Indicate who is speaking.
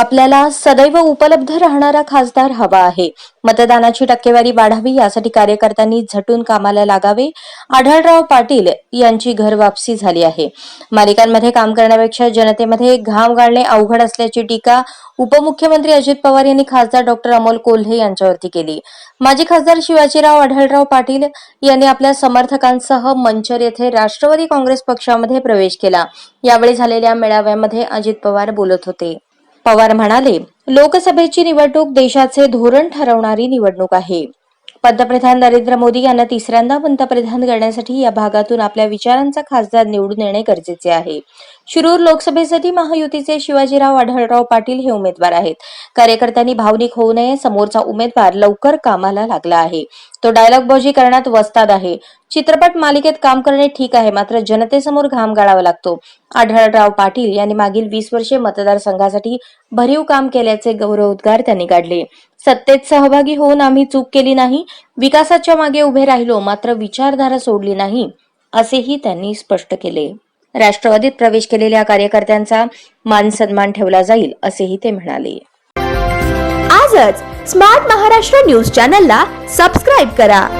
Speaker 1: आपल्याला सदैव उपलब्ध राहणारा खासदार हवा आहे. मतदानाची टक्केवारी वाढावी यासाठी कार्यकर्त्यांनी झटून कामाला लागावे. आढळराव पाटील यांची घर वापसी झाली आहे. मालिकांमध्ये काम करण्यापेक्षा जनतेमध्ये घाम गाळणे अवघड असल्याची टीका उपमुख्यमंत्री अजित पवार यांनी खासदार डॉक्टर अमोल कोल्हे यांच्यावरती केली. माजी खासदार शिवाजीराव आढळराव पाटील यांनी आपल्या समर्थकांसह मंचर येथे राष्ट्रवादी काँग्रेस पक्षामध्ये प्रवेश केला. यावेळी झालेल्या मेळाव्यामध्ये अजित पवार बोलत होते. पवार म्हणाले लोकसभेची निवडणूक देशाचे धोरण ठरवणारी निवडणूक आहे. पंतप्रधान नरेंद्र मोदी यांना तिसऱ्यांदा पंतप्रधान करण्यासाठी या भागातून आपल्या विचारांचा खासदार निवडून येणे गरजेचे आहे. शिरूर लोकसभेसाठी महायुतीचे शिवाजीराव आढळराव पाटील हे उमेदवार आहेत. कार्यकर्त्यांनी भावनिक होऊ नये समोरचा उमेदवार लवकर कामाला लागला आहे. तो डायलॉगबाजी करण्यात वस्ताद आहे. चित्रपट मालिकेत काम करणे ठीक आहे मात्र जनतेसमोर घाम गाळावा लागतो. आढळराव पाटील यांनी मागील वीस वर्षे मतदारसंघासाठी भरीव काम केल्याचे गौरवोद्गार त्यांनी काढले. सत्तेत सहभागी होऊन आम्ही चूक केली नाही विकासाच्या मागे उभे राहिलो मात्र विचारधारा सोडली नाही असेही त्यांनी स्पष्ट केले. राष्ट्रवादीत प्रवेश केलेल्या कार्यकर्त्यांचा मान सन्मान ठेवला जाईल असेही ते म्हणाले.
Speaker 2: आजच स्मार्ट महाराष्ट्र न्यूज चॅनलला सबस्क्राईब करा.